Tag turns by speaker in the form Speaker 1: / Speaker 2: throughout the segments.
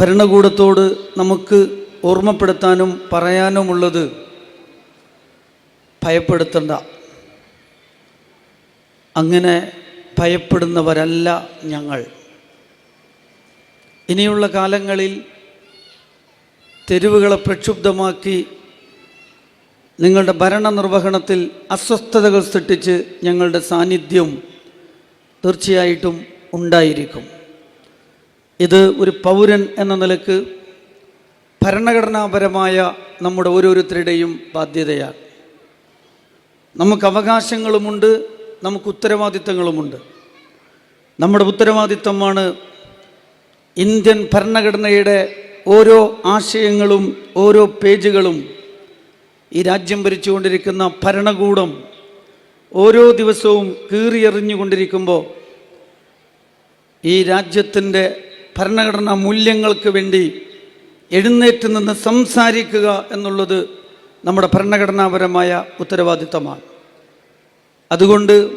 Speaker 1: ഭരണകൂടത്തോട് നമുക്ക് ഓർമ്മപ്പെടുത്താനും പറയാനുമുള്ളത് ഭയപ്പെടുത്തണ്ട. അങ്ങനെ ഭയപ്പെടുന്നവരല്ല ഞങ്ങൾ. ഇനിയുള്ള കാലങ്ങളിൽ തെരുവുകളെ പ്രക്ഷുബ്ധമാക്കി നിങ്ങളുടെ ഭരണനിർവഹണത്തിൽ അസ്വസ്ഥതകൾ സൃഷ്ടിച്ച് ഞങ്ങളുടെ സാന്നിധ്യം തീർച്ചയായിട്ടും ഉണ്ടായിരിക്കും. ഇത് ഒരു പൗരൻ എന്ന നിലയ്ക്ക് ഭരണഘടനാപരമായ നമ്മുടെ ഓരോരുത്തരുടെയും ബാധ്യതയാണ്. നമുക്ക് അവകാശങ്ങളുമുണ്ട് നമുക്ക് ഉത്തരവാദിത്തങ്ങളുമുണ്ട്. നമ്മുടെ ഉത്തരവാദിത്തമാണ് ഇന്ത്യൻ ഭരണഘടനയുടെ ഓരോ ആശയങ്ങളും ഓരോ പേജുകളും ഈ രാജ്യം ഭരിച്ചുകൊണ്ടിരിക്കുന്ന ഭരണകൂടം ഓരോ ദിവസവും കീറിയെറിഞ്ഞുകൊണ്ടിരിക്കുമ്പോൾ ഈ രാജ്യത്തിന്റെ ഭരണഘടനാ മൂല്യങ്ങൾക്ക് വേണ്ടി എഴുന്നേറ്റ് നിന്ന് സംസാരിക്കുക എന്നുള്ളത് നമ്മുടെ ഭരണഘടനാപരമായ ഉത്തരവാദിത്തമാണ്. അതുകൊണ്ട്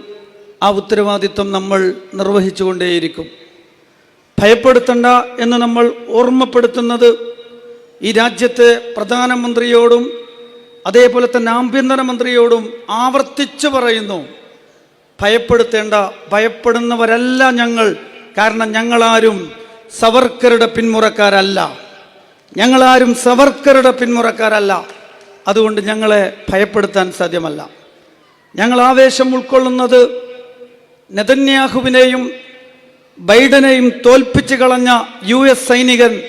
Speaker 1: ആ ഉത്തരവാദിത്തം നമ്മൾ നിർവഹിച്ചുകൊണ്ടേയിരിക്കും. ഭയപ്പെടുത്തണ്ട എന്ന് നമ്മൾ ഓർമ്മപ്പെടുത്തുന്നത് ഈ രാജ്യത്തെ പ്രധാനമന്ത്രിയോടും അതേപോലെ തന്നെ ആഭ്യന്തരമന്ത്രിയോടും ആവർത്തിച്ച് പറയുന്നു. ഭയപ്പെടുത്തേണ്ട ഭയപ്പെടുന്നവരല്ല ഞങ്ങൾ. കാരണം ഞങ്ങളാരും സവർക്കറുടെ പിന്മുറക്കാരല്ല. ഞങ്ങളാരും സവർക്കറുടെ പിന്മുറക്കാരല്ല. അതുകൊണ്ട് ഞങ്ങളെ ഭയപ്പെടുത്താൻ സാധ്യമല്ല. ഞങ്ങൾ ആവേശം ഉൾക്കൊള്ളുന്നത് നെതന്യാഹുവിനെയും ബൈഡനെയും തോൽപ്പിച്ച് കളഞ്ഞ യു എസ് സൈനികൻ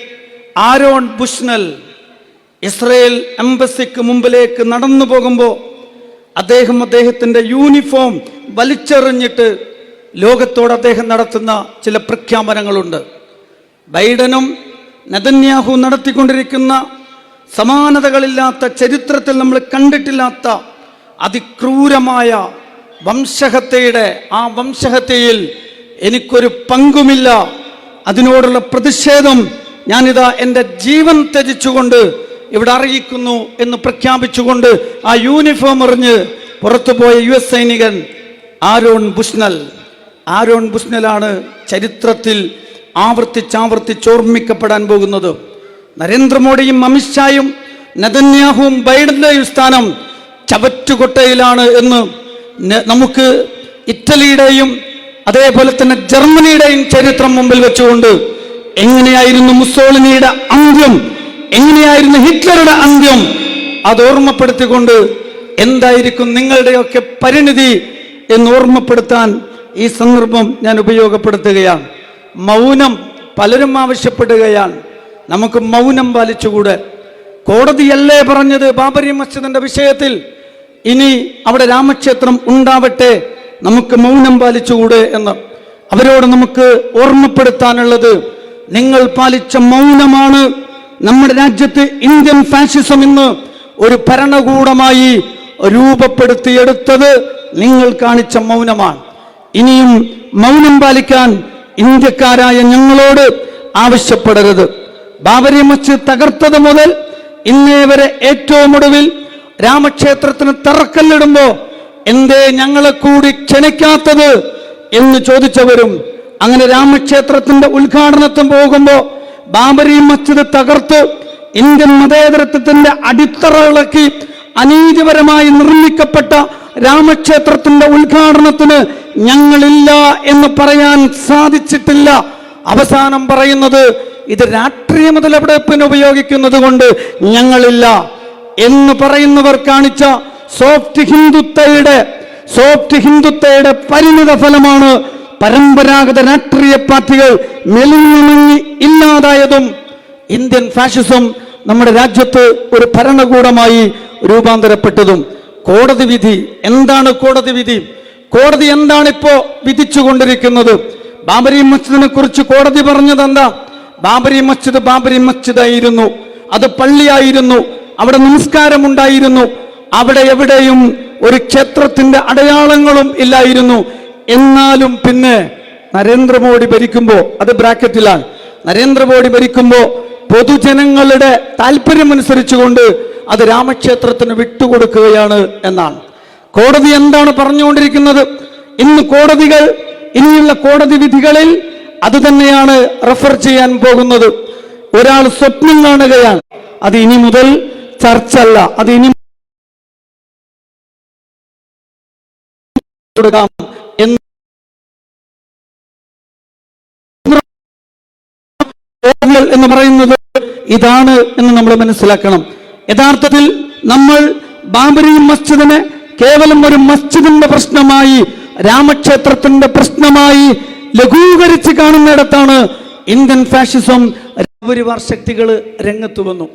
Speaker 1: ആരോൺ ബുഷ്നൽ ഇസ്രയേൽ എംബസിക്ക് മുമ്പിലേക്ക് നടന്നു പോകുമ്പോൾ അദ്ദേഹം അദ്ദേഹത്തിന്റെ യൂണിഫോം വലിച്ചെറിഞ്ഞിട്ട് ലോകത്തോട് അദ്ദേഹം നടത്തുന്ന ചില പ്രഖ്യാപനങ്ങളുണ്ട്. ബൈഡനും നെതന്യാഹു നടത്തിക്കൊണ്ടിരിക്കുന്ന സമാനതകളില്ലാത്ത ചരിത്രത്തിൽ നമ്മൾ കണ്ടിട്ടില്ലാത്ത അതിക്രൂരമായ വംശഹത്യയുടെ ആ വംശഹത്യയിൽ എനിക്കൊരു പങ്കുമില്ല. അതിനോടുള്ള പ്രതിഷേധം ഞാനിതാ എന്റെ ജീവൻ ത്യജിച്ചുകൊണ്ട് ഇവിടെ അറിയിക്കുന്നു എന്ന് പ്രഖ്യാപിച്ചുകൊണ്ട് ആ യൂണിഫോം എറിഞ്ഞ് പുറത്തുപോയ യു എസ് സൈനികൻ ആരോൺ ബുഷ്നൽ. ആരോൺ ബുഷ്നലാണ് ചരിത്രത്തിൽ ആവർത്തിച്ചാവർത്തിച്ച് ഓർമ്മിക്കപ്പെടാൻ പോകുന്നത്. നരേന്ദ്രമോദിയും അമിത്ഷായും നദന്യാഹുവും ബൈഡന്റെയും സ്ഥാനം ചവറ്റുകൊട്ടയിലാണ് എന്ന് നമുക്ക് ഇറ്റലിയുടെയും അതേപോലെ തന്നെ ജർമ്മനിയുടെയും ചരിത്രം മുമ്പിൽ വെച്ചുകൊണ്ട് എങ്ങനെയായിരുന്നു മുസോളിനിയുടെ അന്ത്യം എങ്ങനെയായിരുന്നു ഹിറ്റ്ലറുടെ അന്ത്യം അത് ഓർമ്മപ്പെടുത്തിക്കൊണ്ട് എന്തായിരിക്കും നിങ്ങളുടെയൊക്കെ പരിണിതി എന്ന് ഓർമ്മപ്പെടുത്താൻ ഈ സന്ദർഭം ഞാൻ ഉപയോഗപ്പെടുത്തുകയാണ്. മൗനം പലരും ആവശ്യപ്പെടുകയാണ്. നമുക്ക് മൗനം പാലിച്ചുകൂടെ? കോടതിയല്ലേ പറഞ്ഞത് ബാബരി മസ്ജിദിന്റെ വിഷയത്തിൽ? ഇനി അവിടെ രാമക്ഷേത്രം ഉണ്ടാവട്ടെ നമുക്ക് മൗനം പാലിച്ചുകൂടെ എന്ന്. അവരോട് നമുക്ക് ഓർമ്മപ്പെടുത്താനുള്ളത് നിങ്ങൾ പാലിച്ച മൗനമാണ് നമ്മുടെ രാജ്യത്ത് ഇന്ത്യൻ ഫാഷിസം ഇന്ന് ഒരു ഭരണകൂടമായി രൂപപ്പെടുത്തിയെടുത്തത് നിങ്ങൾ കാണിച്ച മൗനമാണ്. ഇനിയും മൗനം പാലിക്കാൻ ഇന്ത്യക്കാരായ ഞങ്ങളോട് ആവശ്യപ്പെടരുത്. ബാബരി മസ്ജിദ് തകർത്തത് മുതൽ ഇന്നേ വരെ ഏറ്റവും ഒടുവിൽ രാമക്ഷേത്രത്തിന് തറക്കല്ലിടുമ്പോ എന്തേ ഞങ്ങളെ കൂടി ക്ഷണിക്കാത്തത് എന്ന് ചോദിച്ചവരും അങ്ങനെ രാമക്ഷേത്രത്തിന്റെ ഉദ്ഘാടനത്തിന് പോകുമ്പോ ബാബരി മസ്ജിദ് തകർത്ത് ഇന്ത്യൻ മതേതരത്വത്തിന്റെ അടിത്തറ ഇളക്കി അനീതിപരമായി നിർമ്മിക്കപ്പെട്ട രാമക്ഷേത്രത്തിന്റെ ഉദ്ഘാടനത്തിന് ഞങ്ങളില്ല എന്ന് പറയാൻ സാധിച്ചിട്ടില്ല. അവസാനം പറയുന്നത് ഇത് രാഷ്ട്രീയ മുതലെടുപ്പിന് ഉപയോഗിക്കുന്നത് കൊണ്ട് ഞങ്ങളില്ല എന്ന് പറയുന്നവർ കാണിച്ച സോഫ്റ്റ് ഹിന്ദുത്വയുടെ സോഫ്റ്റ് ഹിന്ദുത്വയുടെ പരിണിത ഫലമാണ് പരമ്പരാഗത രാഷ്ട്രീയ പാർട്ടികൾ മെലിഞ്ഞുമിങ്ങി ഇല്ലാതായതും ഇന്ത്യൻ ഫാഷിസം നമ്മുടെ രാജ്യത്ത് ഒരു ഭരണകൂടമായി രൂപാന്തരപ്പെട്ടതും കോടതി വിധി എന്താണ് കോടതി വിധി? കോടതി എന്താണ് ഇപ്പോ വിധിച്ചുകൊണ്ടിരിക്കുന്നത്? ബാബരി മസ്ജിദിനെ കുറിച്ച് കോടതി പറഞ്ഞത് എന്താ ബാബരി മസ്ജിദ് ബാബരി മസ്ജിദ് ആയിരുന്നു അത് പള്ളിയായിരുന്നു. അവിടെ നമസ്കാരമുണ്ടായിരുന്നു. അവിടെ എവിടെയും ഒരു ക്ഷേത്രത്തിന്റെ അടയാളങ്ങളും ഇല്ലായിരുന്നു. എന്നാലും പിന്നെ നരേന്ദ്രമോദി ഭരിക്കുമ്പോൾ അത് ബ്രാക്കറ്റിലാണ്. നരേന്ദ്രമോദി ഭരിക്കുമ്പോൾ പൊതുജനങ്ങളുടെ താല്പര്യമനുസരിച്ചുകൊണ്ട് അത് രാമക്ഷേത്രത്തിന് വിട്ടുകൊടുക്കുകയാണ് എന്നാണ്. കോടതി എന്താണ് പറഞ്ഞുകൊണ്ടിരിക്കുന്നത്? ഇന്ന് കോടതികൾ ഇനിയുള്ള കോടതി വിധികളിൽ അത് തന്നെയാണ് റെഫർ ചെയ്യാൻ പോകുന്നത്. ഒരാൾ സ്വപ്നം കാണുകയാണ്. അത് ഇനി മുതൽ ചർച്ചല്ല അത് ഇനി കൊടുക്കാം എന്ന് എന്ന് പറയുന്നത് ഇതാണ് എന്ന് നമ്മൾ മനസ്സിലാക്കണം. യഥാർത്ഥത്തിൽ നമ്മൾ ബാബരി മസ്ജിദിനെ കേവലം ഒരു മസ്ജിദിന്റെ പ്രശ്നമായി രാമക്ഷേത്രത്തിന്റെ പ്രശ്നമായി ലഘൂകരിച്ച് കാണുന്നിടത്താണ് ഇന്ത്യൻ ഫാഷിസം രാപരിവാർ ശക്തികൾ രംഗത്ത് വന്നു.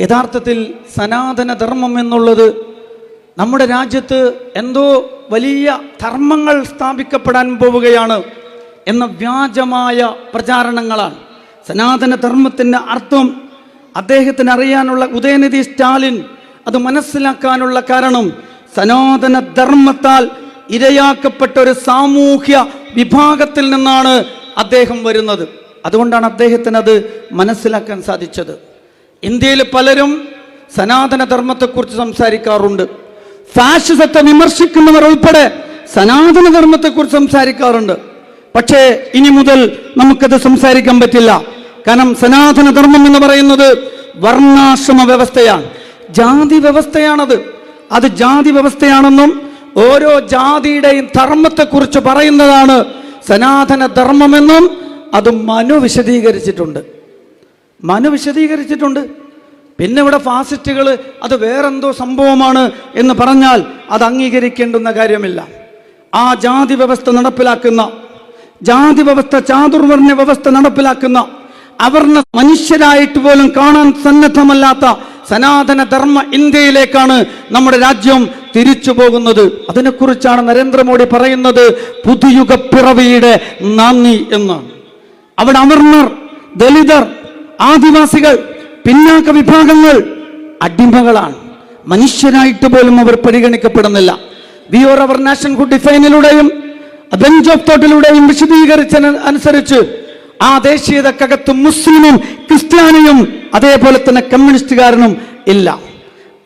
Speaker 1: യഥാർത്ഥത്തിൽ സനാതന ധർമ്മം എന്നുള്ളത് നമ്മുടെ രാജ്യത്ത് എന്തോ വലിയ ധർമ്മങ്ങൾ സ്ഥാപിക്കപ്പെടാൻ പോവുകയാണ് എന്ന വ്യാജമായ പ്രചാരണങ്ങളാണ്. സനാതന ധർമ്മത്തിന്റെ അർത്ഥം അദ്ദേഹത്തിന് അറിയാനുള്ള ഉദയനിധി സ്റ്റാലിൻ അത് മനസ്സിലാക്കാനുള്ള കാരണം സനാതന ധർമ്മത്താൽ ഇരയാക്കപ്പെട്ട ഒരു സാമൂഹ്യ വിഭാഗത്തിൽ നിന്നാണ് അദ്ദേഹം വരുന്നത്. അതുകൊണ്ടാണ് അദ്ദേഹത്തിന് അത് മനസ്സിലാക്കാൻ സാധിച്ചത്. ഇന്ത്യയിൽ പലരും സനാതന ധർമ്മത്തെക്കുറിച്ച് സംസാരിക്കാറുണ്ട്. ഫാഷിസത്തെ വിമർശിക്കുന്നവർ ഉൾപ്പെടെ സനാതന ധർമ്മത്തെക്കുറിച്ച് സംസാരിക്കാറുണ്ട്. പക്ഷേ ഇനി മുതൽ നമുക്കത് സംസാരിക്കാൻ പറ്റില്ല. കാരണം സനാതന ധർമ്മം എന്ന് പറയുന്നത് വർണാശ്രമ വ്യവസ്ഥയാണ് ജാതി വ്യവസ്ഥയാണത്. അത് ജാതി വ്യവസ്ഥയാണെന്നും ഓരോ ജാതിയുടെയും ധർമ്മത്തെക്കുറിച്ച് പറയുന്നതാണ് സനാതന ധർമ്മമെന്നും അത് മനു വിശദീകരിച്ചിട്ടുണ്ട്. മനു വിശദീകരിച്ചിട്ടുണ്ട്. പിന്നെ ഇവിടെ ഫാസിസ്റ്റുകൾ അത് വേറെന്തോ സംഭവമാണ് എന്ന് പറഞ്ഞാൽ അത് അംഗീകരിക്കേണ്ടുന്ന കാര്യമില്ല. ആ ജാതി വ്യവസ്ഥ നടപ്പിലാക്കുന്ന ജാതി വ്യവസ്ഥ ചാതുർവർണ വ്യവസ്ഥ നടപ്പിലാക്കുന്ന അവർണ മനുഷ്യരായിട്ട് പോലും കാണാൻ സന്നദ്ധമല്ലാത്ത സനാതന ധർമ്മ ഇന്ത്യയിലേക്കാണ് നമ്മുടെ രാജ്യം തിരിച്ചു പോകുന്നത്. അതിനെക്കുറിച്ചാണ് നരേന്ദ്രമോദി പറയുന്നത് പുതുയുഗ പിറവിയുടെ നന്ദി എന്ന് അവിടെ അമർണർ ദലിതർ ആദിവാസികൾ പിന്നാക്ക വിഭാഗങ്ങൾ അടിമകളാണ്. മനുഷ്യരായിട്ട് പോലും അവർ പരിഗണിക്കപ്പെടുന്നില്ല. വി ഓർ അവർ നാഷൻഹുഡ് ഡിഫൈനിലൂടെയും ബെഞ്ച് ഓഫ് തോട്ടിലൂടെയും വിശദീകരിച്ച അനുസരിച്ച് ആ ദേശീയതക്കകത്ത് മുസ്ലിമും ക്രിസ്ത്യാനിയും അതേപോലെ തന്നെ കമ്മ്യൂണിസ്റ്റുകാരനും ഇല്ല.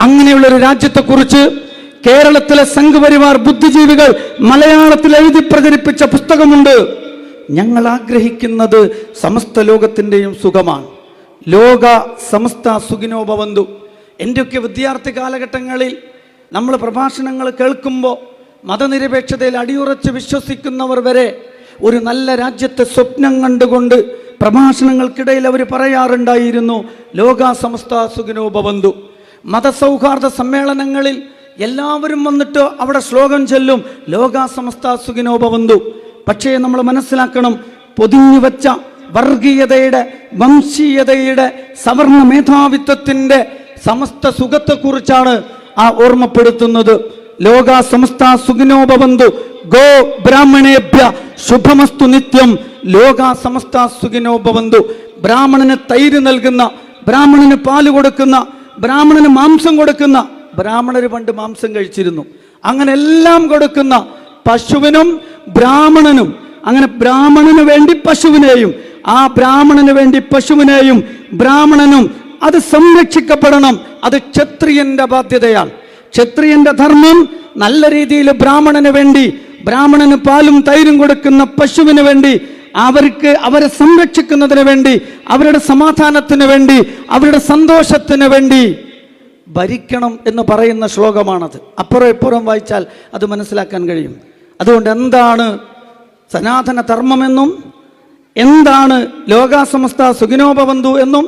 Speaker 1: അങ്ങനെയുള്ള ഒരു രാജ്യത്തെക്കുറിച്ച് കേരളത്തിലെ സംഘപരിവാർ ബുദ്ധിജീവികൾ മലയാളത്തിൽ എഴുതി പ്രചരിപ്പിച്ച പുസ്തകമുണ്ട്. ഞങ്ങൾ ആഗ്രഹിക്കുന്നത് സമസ്ത ലോകത്തിന്റെയും സുഖമാണ്. ലോക സമസ്ത സുഖിനോപവന്തു എന്റെയൊക്കെ വിദ്യാർത്ഥി കാലഘട്ടങ്ങളിൽ നമ്മൾ പ്രഭാഷണങ്ങൾ കേൾക്കുമ്പോൾ മതനിരപേക്ഷതയിൽ അടിയുറച്ച് വിശ്വസിക്കുന്നവർ വരെ ഒരു നല്ല രാജ്യത്തെ സ്വപ്നം കണ്ടുകൊണ്ട് പ്രഭാഷണങ്ങൾക്കിടയിൽ അവർ പറയാറുണ്ടായിരുന്നു ലോക സമസ്ത സുഖിനോപവന്തു മതസൗഹാർദ്ദ സമ്മേളനങ്ങളിൽ എല്ലാവരും വന്നിട്ട് അവിടെ ശ്ലോകം ചൊല്ലും ലോക സമസ്ത പക്ഷേ നമ്മൾ മനസ്സിലാക്കണം പൊതിഞ്ഞു വച്ച വർഗീയതയുടെ വംശീയതയുടെ സവർണ മേധാവിത്വത്തിന്റെ സമസ്ത സുഖത്തെക്കുറിച്ചാണ് ആ ഓർമ്മപ്പെടുത്തുന്നത്. ലോക സമസ്ത ഗോ ബ്രാഹ്മണേഭ്യ ശുഭമസ്തു നിത്യം. ലോക സമസ്ത സുഖിനോ ഭവന്തു. ബ്രാഹ്മണന് തൈര് നൽകുന്ന ബ്രാഹ്മണന് പാൽ കൊടുക്കുന്ന ബ്രാഹ്മണന് മാംസം കൊടുക്കുന്ന. ബ്രാഹ്മണര് പണ്ട് മാംസം കഴിച്ചിരുന്നു. അങ്ങനെ എല്ലാം കൊടുക്കുന്ന പശുവിനും ബ്രാഹ്മണനും. അങ്ങനെ ബ്രാഹ്മണന് വേണ്ടി പശുവിനെയും ആ ബ്രാഹ്മണന് വേണ്ടി പശുവിനെയും ബ്രാഹ്മണനും അത് സംരക്ഷിക്കപ്പെടണം. അത് ക്ഷത്രിയന്റെ ബാധ്യതയാണ്. ക്ഷത്രിയന്റെ ധർമ്മം നല്ല രീതിയിൽ ബ്രാഹ്മണന് വേണ്ടി ബ്രാഹ്മണന് പാലും തൈരും കൊടുക്കുന്ന പശുവിന് വേണ്ടി അവർക്ക് അവരെ സംരക്ഷിക്കുന്നതിന് വേണ്ടി അവരുടെ സമാധാനത്തിന് വേണ്ടി അവരുടെ സന്തോഷത്തിന് വേണ്ടി ഭരിക്കണം എന്ന് പറയുന്ന ശ്ലോകമാണത്. അപ്പുറം ഇപ്പുറം വായിച്ചാൽ അത് മനസ്സിലാക്കാൻ കഴിയും. അതുകൊണ്ട് എന്താണ് സനാതന ധർമ്മമെന്നും എന്താണ് ലോകാസമസ്ത സുഖിനോപബന്ധു എന്നും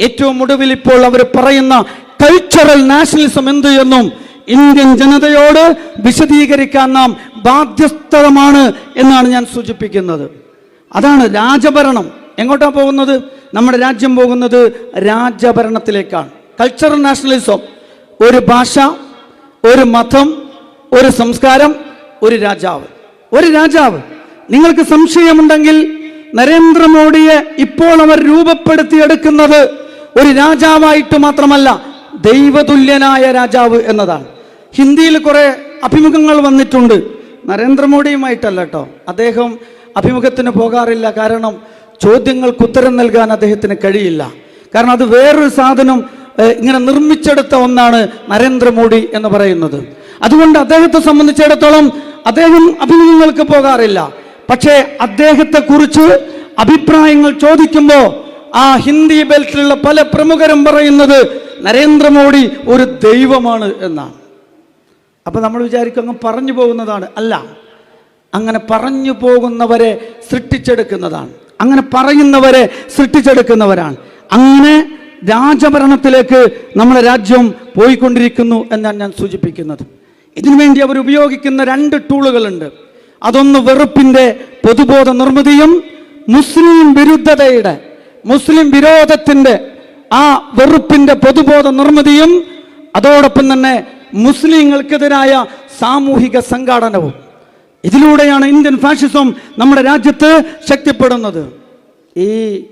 Speaker 1: ഏറ്റവും ഒടുവിൽ ഇപ്പോൾ അവർ പറയുന്ന കൾച്ചറൽ നാഷണലിസം എന്ത് എന്നും ഇന്ത്യൻ ജനതയോട് വിശദീകരിക്കാൻ നാം ബാധ്യസ്ഥതമാണ് എന്നാണ് ഞാൻ സൂചിപ്പിക്കുന്നത്. അതാണ് രാജഭരണം. എങ്ങോട്ടാണ് പോകുന്നത്? നമ്മുടെ രാജ്യം പോകുന്നത് രാജഭരണത്തിലേക്കാണ്. കൾച്ചറൽ നാഷണലിസം ഒരു ഭാഷ ഒരു മതം ഒരു സംസ്കാരം ഒരു രാജാവ്. ഒരു രാജാവ്. നിങ്ങൾക്ക് സംശയമുണ്ടെങ്കിൽ നരേന്ദ്രമോദിയെ ഇപ്പോൾ അവർ രൂപപ്പെടുത്തിയെടുക്കുന്നത് ഒരു രാജാവായിട്ട് മാത്രമല്ല ദൈവതുല്യനായ രാജാവ് എന്നതാണ്. ഹിന്ദിയിൽ കുറെ അഭിമുഖങ്ങൾ വന്നിട്ടുണ്ട്. നരേന്ദ്രമോദിയുമായിട്ടല്ല കേട്ടോ. അദ്ദേഹം അഭിമുഖത്തിന് പോകാറില്ല കാരണം ചോദ്യങ്ങൾക്ക് ഉത്തരം നൽകാൻ അദ്ദേഹത്തിന് കഴിയില്ല. കാരണം അത് വേറൊരു സാധനം ഇങ്ങനെ നിർമ്മിച്ചെടുത്ത ഒന്നാണ് നരേന്ദ്രമോദി എന്ന് പറയുന്നത്. അതുകൊണ്ട് അദ്ദേഹത്തെ സംബന്ധിച്ചിടത്തോളം അദ്ദേഹം അഭിമുഖങ്ങൾക്ക് പോകാറില്ല. പക്ഷേ അദ്ദേഹത്തെ കുറിച്ച് അഭിപ്രായങ്ങൾ ചോദിക്കുമ്പോൾ ആ ഹിന്ദി ബെൽറ്റിലുള്ള പല പ്രമുഖരും പറയുന്നത് നരേന്ദ്രമോദി ഒരു ദൈവമാണ് എന്നാണ്. അപ്പൊ നമ്മൾ വിചാരിക്കും അങ്ങ് പറഞ്ഞു പോകുന്നതാണ്. അല്ല അങ്ങനെ പറഞ്ഞു പോകുന്നവരെ സൃഷ്ടിച്ചെടുക്കുന്നതാണ്. അങ്ങനെ പറയുന്നവരെ സൃഷ്ടിച്ചെടുക്കുന്നവരാണ്. അങ്ങനെ രാജഭരണത്തിലേക്ക് നമ്മുടെ രാജ്യം പോയിക്കൊണ്ടിരിക്കുന്നു എന്നാണ് ഞാൻ സൂചിപ്പിക്കുന്നത്. ഇതിനുവേണ്ടി അവർ ഉപയോഗിക്കുന്ന രണ്ട് ടൂളുകളുണ്ട്. അതൊന്ന് വെറുപ്പിന്റെ പൊതുബോധ നിർമ്മിതിയും മുസ്ലിം വിരുദ്ധതയുടെ മുസ്ലിം വിരോധത്തിന്റെ ആ വെറുപ്പിന്റെ പൊതുബോധ നിർമ്മിതിയും അതോടൊപ്പം തന്നെ മുസ്ലിങ്ങൾക്കെതിരായ സാമൂഹിക സംഘാടനവും ഇതിലൂടെയാണ് ഇന്ത്യൻ ഫാഷിസം നമ്മുടെ രാജ്യത്ത് ശക്തിപ്പെടുന്നത്. ഈ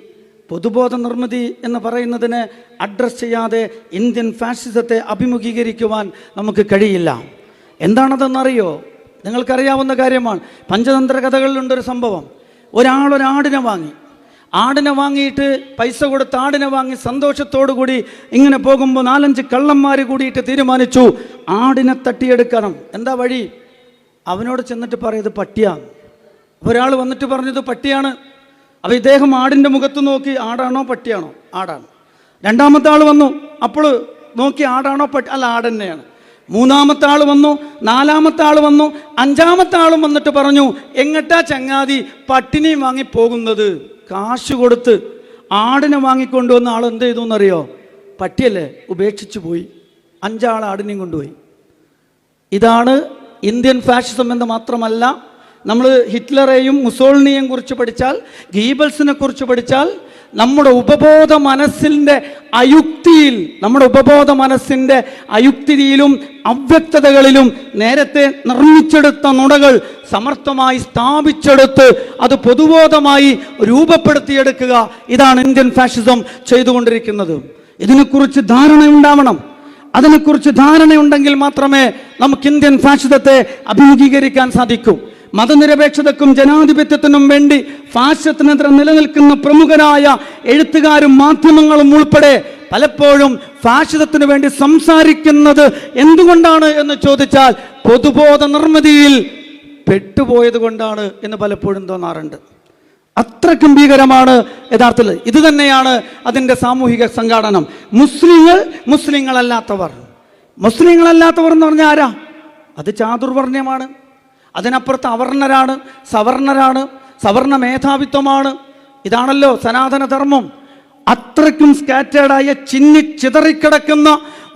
Speaker 1: പൊതുബോധ നിർമ്മിതി എന്ന് പറയുന്നതിനെ അഡ്രസ് ചെയ്യാതെ ഇന്ത്യൻ ഫാഷിസത്തെ അഭിമുഖീകരിക്കുവാൻ നമുക്ക് കഴിയില്ല. എന്താണതെന്നറിയോ? നിങ്ങൾക്കറിയാവുന്ന കാര്യമാണ്. പഞ്ചതന്ത്ര കഥകളിലുണ്ടൊരു സംഭവം. ഒരാൾ ഒരാടിനെ വാങ്ങി. ആടിനെ വാങ്ങിയിട്ട് പൈസ കൊടുത്ത് ആടിനെ വാങ്ങി സന്തോഷത്തോടു കൂടി ഇങ്ങനെ പോകുമ്പോൾ നാലഞ്ച് കള്ളന്മാർ കൂടിയിട്ട് തീരുമാനിച്ചു. ആടിനെ തട്ടിയെടുക്കണം. എന്താ വഴി? അവനോട് ചെന്നിട്ട് പറയത് പട്ടിയാണ് ഒരാൾ വന്നിട്ട് പറഞ്ഞത് പട്ടിയാണ്. അപ്പോൾ ഇദ്ദേഹം ആടിന്റെ മുഖത്ത് നോക്കി ആടാണോ പട്ടിയാണോ? ആടാണ്. രണ്ടാമത്തെ ആൾ വന്നു. അപ്പോൾ നോക്കി ആടാണോ പട്ടി അല്ല ആട് തന്നെയാണ് മൂന്നാമത്തെ ആൾ വന്നു. നാലാമത്തെ ആൾ വന്നു. അഞ്ചാമത്തെ ആളും വന്നിട്ട് പറഞ്ഞു എങ്ങട്ടാ ചങ്ങാതി പട്ടിണിയും വാങ്ങി പോകുന്നത്? കാശ് കൊടുത്ത് ആടിനെ വാങ്ങിക്കൊണ്ടുവന്ന ആൾ എന്ത് ചെയ്തു എന്നറിയോ? പട്ടിയല്ലേ ഉപേക്ഷിച്ചു പോയി. അഞ്ചാൾ ആടിനെയും കൊണ്ടുപോയി. ഇതാണ് ഇന്ത്യൻ ഫാഷിസം എന്ന് മാത്രമല്ല നമ്മൾ ഹിറ്റ്ലറെയും മുസോളിനിയെയും കുറിച്ച് പഠിച്ചാൽ ഗീബൽസിനെ കുറിച്ച് പഠിച്ചാൽ നമ്മുടെ ഉപബോധ മനസ്സിന്റെ അയുക്തിയിൽ നമ്മുടെ ഉപബോധ മനസ്സിന്റെ അയുക്തിയിലും അവ്യക്തതകളിലും നേരത്തെ നിർമ്മിച്ചെടുത്ത നുണകൾ സമർത്ഥമായി സ്ഥാപിച്ചെടുത്ത് അത് പൊതുബോധമായി രൂപപ്പെടുത്തിയെടുക്കുക. ഇതാണ് ഇന്ത്യൻ ഫാഷിസം ചെയ്തുകൊണ്ടിരിക്കുന്നത്. ഇതിനെക്കുറിച്ച് ധാരണയുണ്ടാവണം. അതിനെക്കുറിച്ച് ധാരണയുണ്ടെങ്കിൽ മാത്രമേ നമുക്ക് ഇന്ത്യൻ ഫാഷിസത്തെ അഭിമുഖീകരിക്കാൻ സാധിക്കൂ. മതനിരപേക്ഷതക്കും ജനാധിപത്യത്തിനും വേണ്ടി ഫാഷിസത്തിനെതിരെ നിലനിൽക്കുന്ന പ്രമുഖരായ എഴുത്തുകാരും മാധ്യമങ്ങളും ഉൾപ്പെടെ പലപ്പോഴും ഫാഷിതത്തിന് വേണ്ടി സംസാരിക്കുന്നത് എന്തുകൊണ്ടാണ് എന്ന് ചോദിച്ചാൽ പൊതുബോധ നിർമ്മിതിയിൽ പെട്ടുപോയത് കൊണ്ടാണ് എന്ന് പലപ്പോഴും തോന്നാറുണ്ട്. അത്ര ഭീകരമാണ് യഥാർത്ഥത്തിൽ. ഇത് തന്നെയാണ് അതിന്റെ സാമൂഹിക സംഘാടനം. മുസ്ലിങ്ങൾ മുസ്ലിങ്ങളല്ലാത്തവർ. മുസ്ലിങ്ങളല്ലാത്തവർ എന്ന് പറഞ്ഞാൽ ആരാ? അത് ചാതുർവർണ്യമാണ് അതിനപ്പുറത്ത് അവർണരാണ് സവർണരാണ് സവർണ മേധാവിത്വമാണ്. ഇതാണല്ലോ സനാതനധർമ്മം. അത്രയ്ക്കും സ്കാറ്റേഡായ ചിന്നി ചിതറിക്കിടക്കുന്ന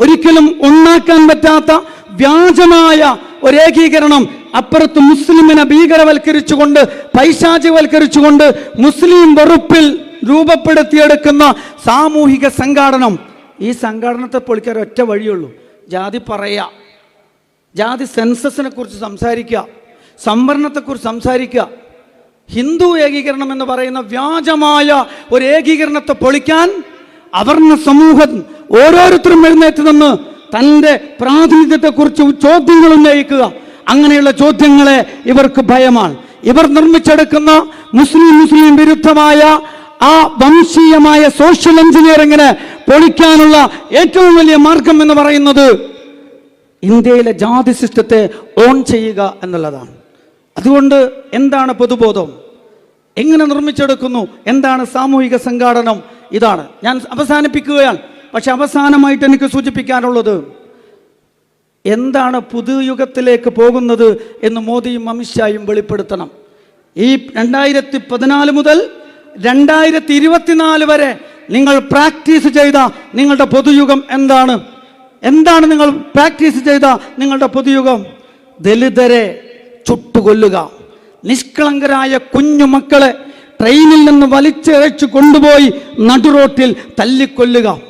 Speaker 1: ഒരിക്കലും ഒന്നാക്കാൻ പറ്റാത്ത വ്യാജമായ ഒരു ഏകീകരണം അപ്പുറത്ത് മുസ്ലിമിനെ ഭീകരവൽക്കരിച്ചുകൊണ്ട് പൈശാചിവൽക്കരിച്ചുകൊണ്ട് മുസ്ലിം വെറുപ്പിൽ രൂപപ്പെടുത്തിയെടുക്കുന്ന സാമൂഹിക സംഘാടനം. ഈ സംഘാടനത്തെ പൊളിക്കാൻ ഒറ്റ വഴിയുള്ളൂ ജാതി പറയുക. ജാതി സെൻസസിനെ കുറിച്ച് സംസാരിക്കുക. സംവരണത്തെക്കുറിച്ച് സംസാരിക്കുക. ഹിന്ദു ഏകീകരണം എന്ന് പറയുന്ന വ്യാജമായ ഒരു ഏകീകരണത്തെ പൊളിക്കാൻ അവർണ സമൂഹം ഓരോരുത്തരും എഴുന്നേറ്റ് നിന്ന് തന്റെ പ്രാതിനിധ്യത്തെക്കുറിച്ച് ചോദ്യങ്ങൾ ഉന്നയിക്കുക. അങ്ങനെയുള്ള ചോദ്യങ്ങളെ ഇവർക്ക് ഭയമാണ്. ഇവർ നിർമ്മിച്ചെടുക്കുന്ന മുസ്ലിം മുസ്ലിം വിരുദ്ധമായ ആ വംശീയമായ സോഷ്യൽ എഞ്ചിനീയറിങ്ങിനെ പൊളിക്കാനുള്ള ഏറ്റവും വലിയ മാർഗം എന്ന് പറയുന്നത് ഇന്ത്യയിലെ ജാതി സിസ്റ്റത്തെ ഓൺ ചെയ്യുക എന്നുള്ളതാണ്. അതുകൊണ്ട് എന്താണ് പൊതുബോധം? എങ്ങനെ നിർമ്മിച്ചെടുക്കുന്നു? എന്താണ് സാമൂഹിക സംഘാടനം? ഇതാണ്. ഞാൻ അവസാനിപ്പിക്കുകയാണ്. പക്ഷെ അവസാനമായിട്ട് എനിക്ക് സൂചിപ്പിക്കാനുള്ളത് എന്താണ് പുതുയുഗത്തിലേക്ക് പോകുന്നത് എന്ന് മോദിയും അമിത്ഷായും വെളിപ്പെടുത്തണം. ഈ രണ്ടായിരത്തി പതിനാല് മുതൽ രണ്ടായിരത്തി ഇരുപത്തിനാല് വരെ നിങ്ങൾ പ്രാക്ടീസ് ചെയ്ത നിങ്ങളുടെ പൊതുയുഗം എന്താണ്? എന്താണ് നിങ്ങൾ പ്രാക്ടീസ് ചെയ്ത നിങ്ങളുടെ പൊതുയുഗം? ദലിതരെ ചുട്ടുകൊല്ലുക. നിഷ്കളങ്കരായ കുഞ്ഞുമക്കളെ ട്രെയിനിൽ നിന്ന് വലിച്ചിഴച്ചു കൊണ്ടുപോയി നടുറോട്ടിൽ തല്ലിക്കൊല്ലുക.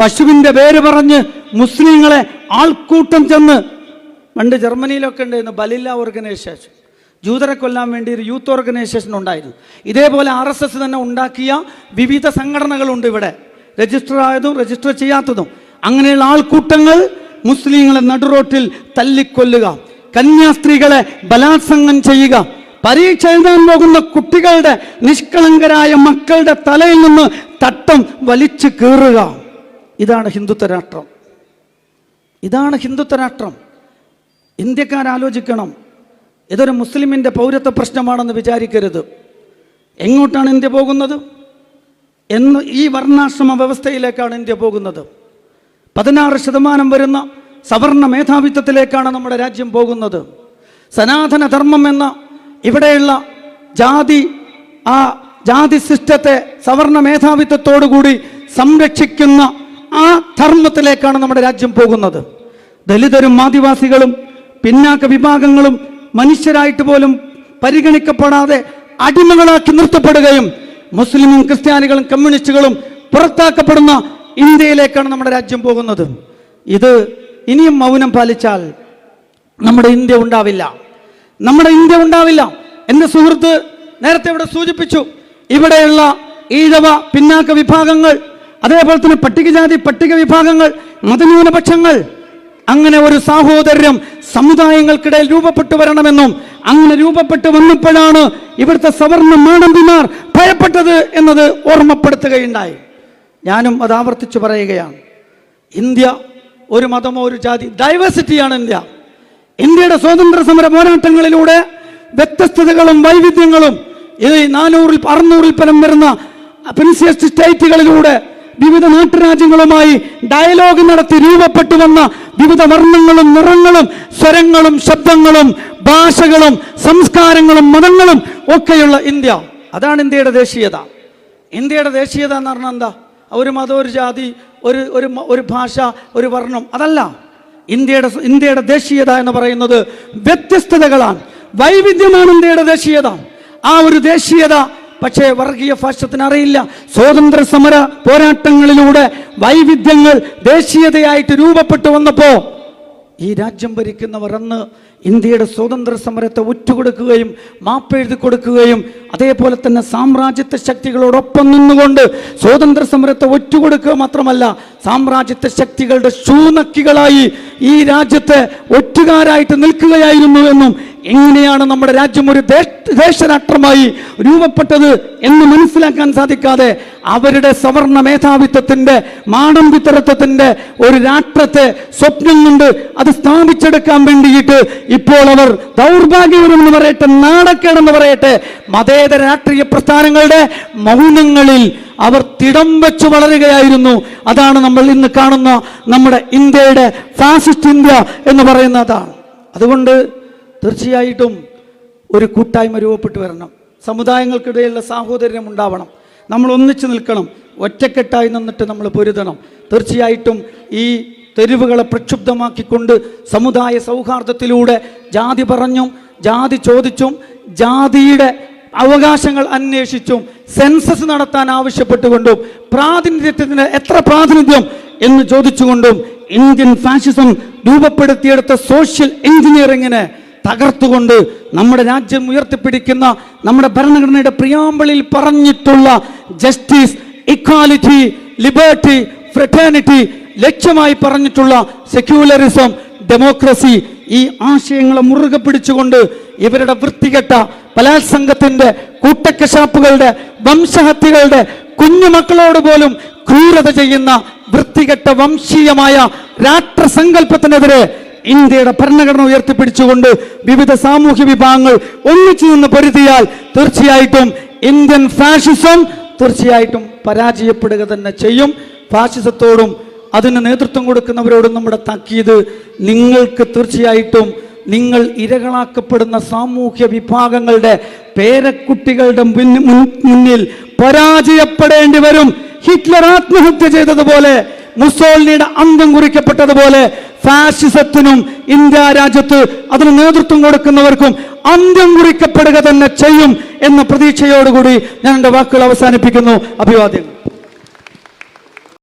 Speaker 1: പശുവിന്റെ പേര് പറഞ്ഞ് മുസ്ലിങ്ങളെ ആൾക്കൂട്ടം ചെന്ന് പണ്ട് ജർമ്മനിയിലൊക്കെ ഉണ്ടായിരുന്നു ബലില്ല ഓർഗനൈസേഷൻ ജൂതരെ കൊല്ലാൻ വേണ്ടി ഒരു യൂത്ത് ഓർഗനൈസേഷൻ ഉണ്ടായിരുന്നു. ഇതേപോലെ ആർ എസ് എസ് തന്നെ ഉണ്ടാക്കിയ വിവിധ സംഘടനകളുണ്ട് ഇവിടെ. രജിസ്റ്റർ ആയതും രജിസ്റ്റർ ചെയ്യാത്തതും. അങ്ങനെയുള്ള ആൾക്കൂട്ടങ്ങൾ മുസ്ലിങ്ങളെ നടുറോട്ടിൽ തല്ലിക്കൊല്ലുക. കന്യാസ്ത്രീകളെ ബലാത്സംഗം ചെയ്യുക. പരീക്ഷ എഴുതാൻ പോകുന്ന കുട്ടികളുടെ നിഷ്കളങ്കരായ മക്കളുടെ തലയിൽ നിന്ന് തട്ടം വലിച്ചു കീറുക. ഇതാണ് ഹിന്ദുത്വ രാഷ്ട്രം. ഇതാണ് ഹിന്ദുത്വ രാഷ്ട്രം. ഇന്ത്യക്കാരാലോചിക്കണം ഇതൊരു മുസ്ലിമിന്റെ പൗരത്വ പ്രശ്നമാണെന്ന് വിചാരിക്കരുത്. എങ്ങോട്ടാണ് ഇന്ത്യ പോകുന്നത്? എന്ന് ഈ വർണാശ്രമ വ്യവസ്ഥയിലേക്കാണ് ഇന്ത്യ പോകുന്നത്. പതിനാറ് ശതമാനം വരുന്ന സവർണ മേധാവിത്വത്തിലേക്കാണ് നമ്മുടെ രാജ്യം പോകുന്നത്. സനാതനധർമ്മം എന്ന ഇവിടെയുള്ള ജാതി ആ ജാതി സിസ്റ്റത്തെ സവർണ മേധാവിത്വത്തോടുകൂടി സംരക്ഷിക്കുന്ന ആ ധർമ്മത്തിലേക്കാണ് നമ്മുടെ രാജ്യം പോകുന്നത്. ദലിതരും ആദിവാസികളും പിന്നാക്ക വിഭാഗങ്ങളും മനുഷ്യരായിട്ട് പോലും പരിഗണിക്കപ്പെടാതെ അടിമകളാക്കി നിർത്തപ്പെടുകയും മുസ്ലിമും ക്രിസ്ത്യാനികളും കമ്മ്യൂണിസ്റ്റുകളും പുറത്താക്കപ്പെടുന്ന ഇന്ത്യയിലേക്കാണ് നമ്മുടെ രാജ്യം പോകുന്നത്. ഇത് ഇനിയും മൗനം പാലിച്ചാൽ നമ്മുടെ ഇന്ത്യ ഉണ്ടാവില്ല. നമ്മുടെ ഇന്ത്യ ഉണ്ടാവില്ല. എന്റെ സുഹൃത്ത് നേരത്തെ ഇവിടെ സൂചിപ്പിച്ചു ഇവിടെയുള്ള ഈഴവ പിന്നാക്ക വിഭാഗങ്ങൾ അതേപോലെ തന്നെ പട്ടികജാതി പട്ടിക വിഭാഗങ്ങൾ മതന്യൂനപക്ഷങ്ങൾ അങ്ങനെ ഒരു സാഹോദര്യം സമുദായങ്ങൾക്കിടയിൽ രൂപപ്പെട്ടു വരണമെന്നും അങ്ങനെ രൂപപ്പെട്ടു വന്നപ്പോഴാണ് ഇവിടുത്തെ സവർണ മാനന്തിമാർ ഭയപ്പെട്ടത് എന്നത് ഓർമ്മപ്പെടുത്തുകയുണ്ടായി. ഞാനും അത് ആവർത്തിച്ചു പറയുകയാണ്. ഇന്ത്യ ഒരു മതമോ ഒരു ജാതി ഡൈവേഴ്സിറ്റിയാണ് ഇന്ത്യ. ഇന്ത്യയുടെ സ്വാതന്ത്ര്യ സമര പോരാട്ടങ്ങളിലൂടെ വ്യത്യസ്തതകളും വൈവിധ്യങ്ങളും ഇത് നാനൂറിൽ അറുന്നൂറിൽ പരം വരുന്ന പ്രിൻസിയസ് സ്റ്റേറ്റുകളിലൂടെ വിവിധ നാട്ടുരാജ്യങ്ങളുമായി ഡയലോഗ് നടത്തി രൂപപ്പെട്ടു വന്ന വിവിധ വർണങ്ങളും നിറങ്ങളും സ്വരങ്ങളും ശബ്ദങ്ങളും ഭാഷകളും സംസ്കാരങ്ങളും മതങ്ങളും ഒക്കെയുള്ള ഇന്ത്യ. അതാണ് ഇന്ത്യയുടെ ദേശീയത. ഇന്ത്യയുടെ ദേശീയത എന്ന് പറഞ്ഞാൽ എന്താ? ഒരു മതം ഒരു ജാതി ഒരു ഒരു ഒരു ഭാഷ ഒരു വർണം അതല്ല. ഇന്ത്യയുടെ ഇന്ത്യയുടെ ദേശീയത എന്ന് പറയുന്നത് വ്യത്യസ്തതകളാണ്. വൈവിധ്യമാണ് ഇന്ത്യയുടെ ദേശീയത. ആ ഒരു ദേശീയത പക്ഷേ വർഗീയ ഫാഷത്തിന് അറിയില്ല സ്വാതന്ത്ര്യ സമര പോരാട്ടങ്ങളിലൂടെ വൈവിധ്യങ്ങൾ ദേശീയതയായിട്ട് രൂപപ്പെട്ടു വന്നപ്പോ ഈ രാജ്യം ഭരിക്കുന്നവർ അന്ന് ഇന്ത്യയുടെ സ്വാതന്ത്ര്യ സമരത്തെ ഒറ്റുകൊടുക്കുകയും മാപ്പെഴുതി കൊടുക്കുകയും അതേപോലെ തന്നെ സാമ്രാജ്യത്വ ശക്തികളോടൊപ്പം നിന്നുകൊണ്ട് സ്വാതന്ത്ര്യ സമരത്തെ ഒറ്റുകൊടുക്കുക മാത്രമല്ല സാമ്രാജ്യത്വ ശക്തികളുടെ ഷൂനക്കികളായി ഈ രാജ്യത്തെ ഒറ്റുകാരായിട്ട് നിൽക്കുകയായിരുന്നു എന്നും എങ്ങനെയാണ് നമ്മുടെ രാജ്യം ഒരു ദേശരാഷ്ട്രമായി രൂപപ്പെട്ടത് എന്ന് മനസ്സിലാക്കാൻ സാധിക്കാതെ അവരുടെ സവർണ മേധാവിത്വത്തിന്റെ മാടമ്പിത്തരത്വത്തിന്റെ ഒരു രാഷ്ട്രത്തെ സ്വപ്നം കൊണ്ട് അത് സ്ഥാപിച്ചെടുക്കാൻ വേണ്ടിയിട്ട് ഇപ്പോൾ അവർ ദൗർഭാഗ്യവരെന്ന് പറയട്ടെ നാണക്കേടെന്ന് പറയട്ടെ മതേതര രാഷ്ട്രീയ പ്രസ്ഥാനങ്ങളുടെ മൗനങ്ങളിൽ അവർ തിടം വെച്ച് വളരുകയായിരുന്നു. അതാണ് നമ്മൾ ഇന്ന് കാണുന്ന നമ്മുടെ ഇന്ത്യയുടെ ഫാസിസ്റ്റ് ഇന്ത്യ എന്ന് പറയുന്നതാണ് അതുകൊണ്ട് തീർച്ചയായിട്ടും ഒരു കൂട്ടായ്മ രൂപപ്പെട്ടു വരണം. സമുദായങ്ങൾക്കിടയിലുള്ള സാഹോദര്യം ഉണ്ടാവണം. നമ്മൾ ഒന്നിച്ചു നിൽക്കണം. ഒറ്റക്കെട്ടായി നിന്നിട്ട് നമ്മൾ പൊരുതണം. തീർച്ചയായിട്ടും ഈ തെരുവുകളെ പ്രക്ഷുബ്ധമാക്കിക്കൊണ്ട് സമുദായ സൗഹാർദ്ദത്തിലൂടെ ജാതി പറഞ്ഞും ജാതി ചോദിച്ചും ജാതിയുടെ അവകാശങ്ങൾ അന്വേഷിച്ചും സെൻസസ് നടത്താൻ ആവശ്യപ്പെട്ടുകൊണ്ടും പ്രാതിനിധ്യത്തിന് എത്ര പ്രാതിനിധ്യം എന്ന് ചോദിച്ചുകൊണ്ടും ഇന്ത്യൻ ഫാഷിസം രൂപപ്പെടുത്തിയെടുത്ത സോഷ്യൽ എഞ്ചിനീയറിങ്ങിനെ തകർത്തുകൊണ്ട് നമ്മുടെ രാജ്യം ഉയർത്തിപ്പിടിക്കുന്ന നമ്മുടെ ഭരണഘടനയുടെ പ്രിയാമ്പളിൽ പറഞ്ഞിട്ടുള്ള ജസ്റ്റിസ് ഇക്വാലിറ്റി ലിബർട്ടി ഫ്രറ്റേണിറ്റി ലക്ഷ്യമായി പറഞ്ഞിട്ടുള്ള സെക്യുലറിസം ഡെമോക്രസി ഈ ആശയങ്ങളെ മുറുകെ പിടിച്ചുകൊണ്ട് ഇവരുടെ വൃത്തികെട്ട ബലാത്സംഗത്തിന്റെ കൂട്ടക്കശാപ്പുകളുടെ വംശഹത്യകളുടെ കുഞ്ഞുമക്കളോട് പോലും ക്രൂരത ചെയ്യുന്ന വൃത്തികെട്ട വംശീയമായ രാഷ്ട്രസങ്കല്പത്തിനെതിരെ ഇന്ത്യയുടെ ഭരണഘടന ഉയർത്തിപ്പിടിച്ചുകൊണ്ട് വിവിധ സാമൂഹ്യ വിഭാഗങ്ങൾ ഒന്നിച്ചു നിന്ന് പൊരുതിയാൽ തീർച്ചയായിട്ടും ഇന്ത്യൻ ഫാഷിസം തീർച്ചയായിട്ടും പരാജയപ്പെടുക തന്നെ ചെയ്യും. ഫാഷിസത്തോടും അതിന് നേതൃത്വം കൊടുക്കുന്നവരോടും നമ്മുടെ താക്കീത് നിങ്ങൾക്ക് തീർച്ചയായിട്ടും നിങ്ങൾ ഇരകളാക്കപ്പെടുന്ന സാമൂഹ്യ വിഭാഗങ്ങളുടെ പേരക്കുട്ടികളുടെ മുന്നിൽ- പരാജയപ്പെടേണ്ടി വരും. ഹിറ്റ്ലർ ആത്മഹത്യ ചെയ്തതുപോലെ മുസോളിനിയുടെ അന്ത്യം കുറിക്കപ്പെട്ടതുപോലെ ഫാസിസത്തിനും ഇന്ത്യ രാജ്യത്ത് അതിന് നേതൃത്വം കൊടുക്കുന്നവർക്കും അന്ത്യം കുറിക്കപ്പെടുക തന്നെ ചെയ്യും എന്ന പ്രതീക്ഷയോടുകൂടി ഞാൻ എന്റെ വാക്കുകൾ അവസാനിപ്പിക്കുന്നു. അഭിവാദ്യങ്ങൾ.